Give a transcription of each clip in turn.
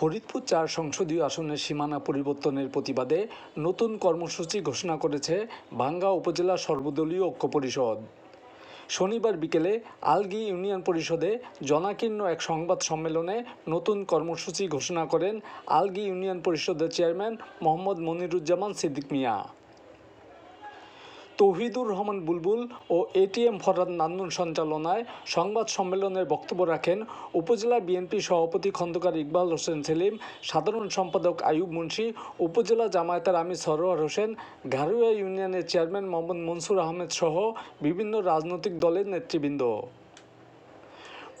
ফরিদপুর চার সংসদীয় আসনের সীমানা পরিবর্তনের প্রতিবাদে নতুন কর্মসূচি ঘোষণা করেছে ভাঙ্গা উপজেলা সর্বদলীয় ঐক্য পরিষদ। শনিবার বিকেলে আলগি ইউনিয়ন পরিষদে জনাকীর্ণ এক সংবাদ সম্মেলনে নতুন কর্মসূচি ঘোষণা করেন আলগি ইউনিয়ন পরিষদের চেয়ারম্যান মোহাম্মদ মনিরুজ্জামান সিদ্দিক মিয়া। তৌহিদুর রহমান বুলবুল ও এটিএম ফরাদ নান্নুর সঞ্চালনায় সংবাদ সম্মেলনে বক্তব্য রাখেন উপজেলা বিএনপি সভাপতি খন্দকার ইকবাল হোসেন সেলিম, সাধারণ সম্পাদক আয়ুব মুন্সি, উপজেলা জামায়াতের আমি সরোয়ার হোসেন ঘারুয়া ইউনিয়নের চেয়ারম্যান মোহাম্মদ মনসুর আহমেদ সহ বিভিন্ন রাজনৈতিক দলের নেতৃবৃন্দ।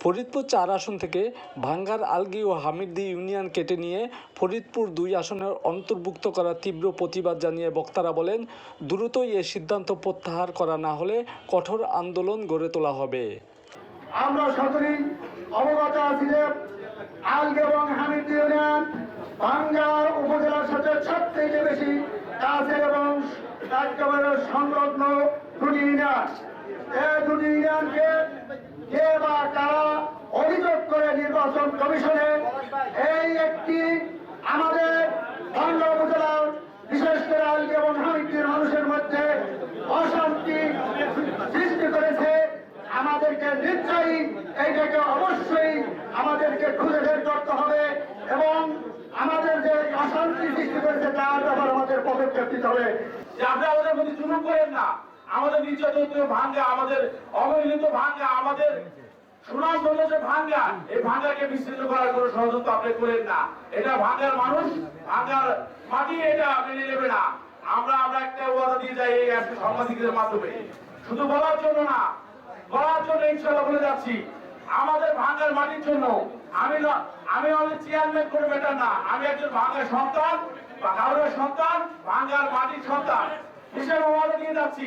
ফরিদপুর চার আসন থেকে ভাঙ্গার আলগি ও হামিদদি ইউনিয়ন কেটে নিয়ে ফরিদপুর দুই আসনের অন্তর্ভুক্ত করার তীব্র প্রতিবাদ জানিয়ে বক্তারা বলেন, দ্রুতই এ সিদ্ধান্ত প্রত্যাহার করা না হলে কঠোর আন্দোলন গড়ে তোলা হবে। আমরা সকলেই অবগত আছি যে আলগে এবং হামিদ ইউনিয়ন বাঙ্গাল উপজেলার সাথে সবথেকে বেশি কাছের এবং একেবারে সংলগ্ন দুটি ইউনিয়ন। এই দুটি ইউনিয়নকে কে বা নির্বাচন কমিশনে এই একটি আমাদের বাংলা উপজেলার বিশেষ করে আলগে এবং হামিদের মানুষের মধ্যে অশান্তি সৃষ্টি করেছে। আমাদেরকে নিশ্চয়ই এইটাকে অবশ্যই আমাদেরকে খুঁজে বের করতে হবে এবং আমাদের যে অশান্তি সৃষ্টি করেছে তার ব্যাপারে আমাদের পদক্ষেপ নিতে হবে। আপনি আমাদের প্রতি জুলুম করেন না, আমাদের নির্যাতিত ভাঙ্গা আমাদের অবহেলিত ভাঙ্গা আমাদের সুনাম যে ভাঙ্গা। এই ভাঙ্গাকে করার ষড়যন্ত্র আপনি করেন না। এটা ভাঙ্গার মানুষ, ভাঙ্গার মাটি, এটা মেনে নেবে না। আমরা আমরা একটা ওয়াদা দিয়ে যাই এই সাংবাদিকদের মাধ্যমে। শুধু বলার জন্য না, বলার জন্য ইনশাল্লাহ বলে যাচ্ছি। আমাদের ভাঙ্গার মাটির জন্য আমি আমি আমাদের চেয়ারম্যান করে বেটার না। আমি একজন ভাঙ্গার সন্তান বা কারোর সন্তান, ভাঙ্গার মাটির সন্তান। হিসেবে ওয়াদা দিয়ে যাচ্ছি।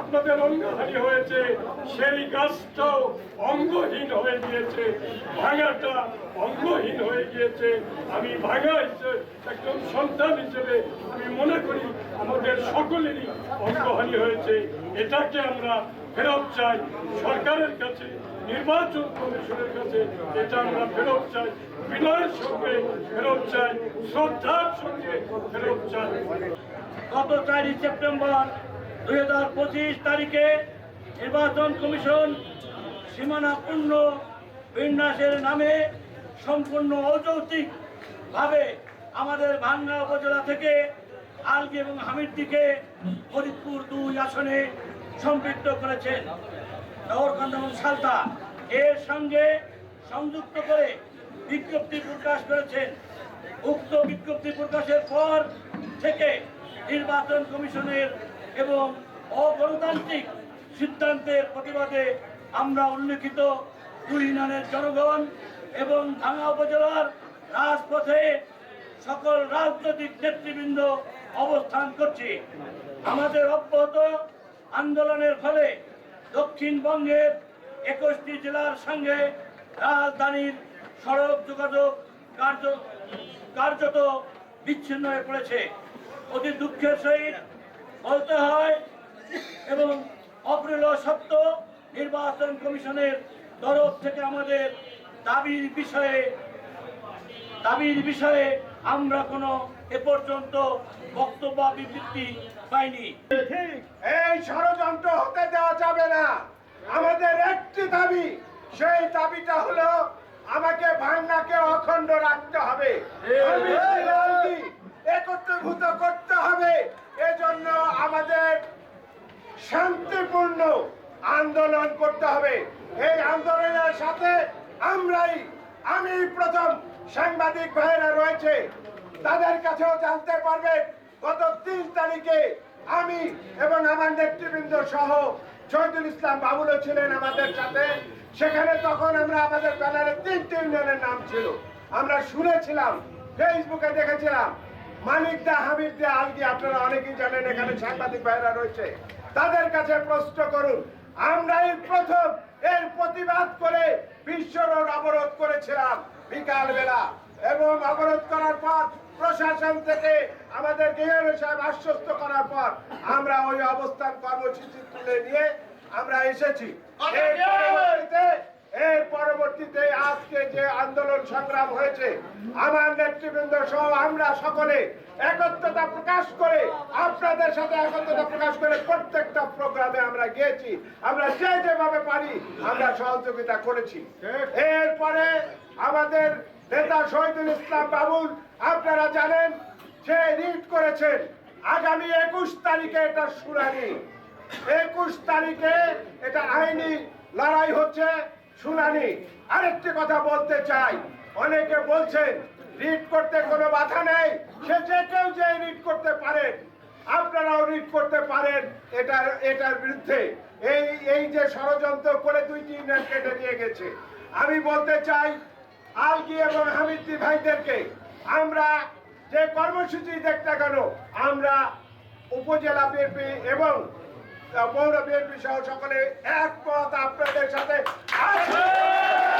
আপনাদের অঙ্গহানি হয়েছে, সেই গাছটাও অঙ্গহীন হয়ে গিয়েছে, ভাঙাটা অঙ্গহীন হয়ে গিয়েছে। আমি ভাঙা হিসেবে, একজন সন্তান হিসেবে আমি মনে করি আমাদের সকলেরই অঙ্গহানি হয়েছে। এটাকে আমরা ফেরত চাই সরকারের কাছে, নির্বাচন কমিশনের কাছে। এটা আমরা ফেরত চাই, বিনয়ের সঙ্গে ফেরত চাই, শ্রদ্ধার সঙ্গে ফেরত চাই। গত চারই সেপ্টেম্বর দুই হাজার পঁচিশ তারিখে নির্বাচন কমিশন সীমানা পূর্ণ বিন্যাসের নামে সম্পূর্ণ অযৌক্তিকভাবে আমাদের ভাঙ্গা উপজেলা থেকে আলগি এবং হামিদদিকে ফরিদপুর দুই আসনে সম্পৃক্ত করেছেন। নগরকান্দ এবং সালতা এর সঙ্গে সংযুক্ত করে বিজ্ঞপ্তি প্রকাশ করেছেন। উক্ত বিজ্ঞপ্তি প্রকাশের পর থেকে নির্বাচন কমিশনের এবং অগণতান্ত্রিক সিদ্ধান্তের প্রতিবাদে আমরা উল্লেখিত দুই ইউনিয়নের জনগণ এবং ভাঙা উপজেলার রাজপথে সকল রাজনৈতিক নেতৃবৃন্দ অবস্থান করছি। আমাদের অব্যাহত আন্দোলনের ফলে দক্ষিণবঙ্গের একুশটি জেলার সঙ্গে রাজধানীর সড়ক যোগাযোগ কার্য, কার্যত বিচ্ছিন্ন হয়ে পড়েছে। অতি দুঃখের সহিত বলতে হয় এবং অপ্রিয় সত্য নির্বাচন কমিশনের তরফ থেকে আমাদের দাবির বিষয়ে দাবির বিষয়ে আমরা কোনো এ পর্যন্ত বক্তব্য বিবৃতি পাইনি। এই ষড়যন্ত্র হতে দেওয়া যাবে না। আমাদের একটি দাবি সেই দাবিটা হলো আমাকে ভাঙ্গাকে অখণ্ড রাখতে হবে। একত্রীভূত করতে হবে। এজন্য আমাদের শান্তিপূর্ণ আন্দোলন করতে হবে। এই আন্দোলনের সাথে আমরাই আমি প্রথম সাংবাদিক ভাইয়েরা রয়েছে। তাদের কাছেও জানতে পারবে গত তিন তারিখে আমি এবং আমার নেতৃবৃন্দ সহ শহীদুল ইসলাম বাবুলও ছিলেন আমাদের সাথে। সেখানে তখন আমরা আমাদের ব্যানারে তিনটি ইউনিয়নের নাম ছিল। আমরা শুনেছিলাম, ফেসবুকে দেখেছিলাম মানিক দা হামিদ দা আলগি আপনারা অনেকেই জানেন এখানে সাংবাদিক ভাইরা রয়েছে। তাদের কাছে প্রশ্ন করুন আমরা এই প্রথম এর প্রতিবাদ করে বিশ্ব রোড অবরোধ করেছিলাম বিকাল বেলা এবং অবরোধ করার পর প্রশাসন থেকে আমাদের গেয়ার সাহেব আশ্বস্ত করার পর আমরা ওই অবস্থান কর্মসূচি তুলে নিয়ে আমরা এসেছি। এর পরবর্তীতে আজকে যে আন্দোলন সংগ্রাম হয়েছে, আমার নেতৃবৃন্দ সহ আমরা সকলে একত্রতা প্রকাশ করে আপনাদের সাথে একত্রতা প্রকাশ করে প্রত্যেকটা প্রোগ্রামে আমরা গিয়েছি। আমরা যে যেভাবে পারি আমরা সহযোগিতা করেছি। এরপরে আমাদের নেতা শহীদুল ইসলাম বাবুল, আপনারা জানেন, সে রিট করেছেন আগামী একুশ তারিখে এটা শুনানি। একুশ তারিখে এটা আইনি লড়াই হচ্ছে। শুনানি, আরেকটি কথা বলতে চাই। অনেকে বলছেন রিট করতে কোনো বাধা নেই। সে যে কেউ যে রিট করতে পারেন, আপনারাও রিট করতে পারেন এটার এটার বিরুদ্ধে। এই এই যে ষড়যন্ত্র করে দুইটি ইউনিয়ন কেটে নিয়ে গেছে। আমি বলতে চাই, আলগি এবং হামিদি ভাইদেরকে, আমরা যে কর্মসূচি দেখতে গেল, আমরা উপজেলা বিএনপি এবং পৌর বিএনপি সহ সকলে একমত আপনাদের সাথে। আছে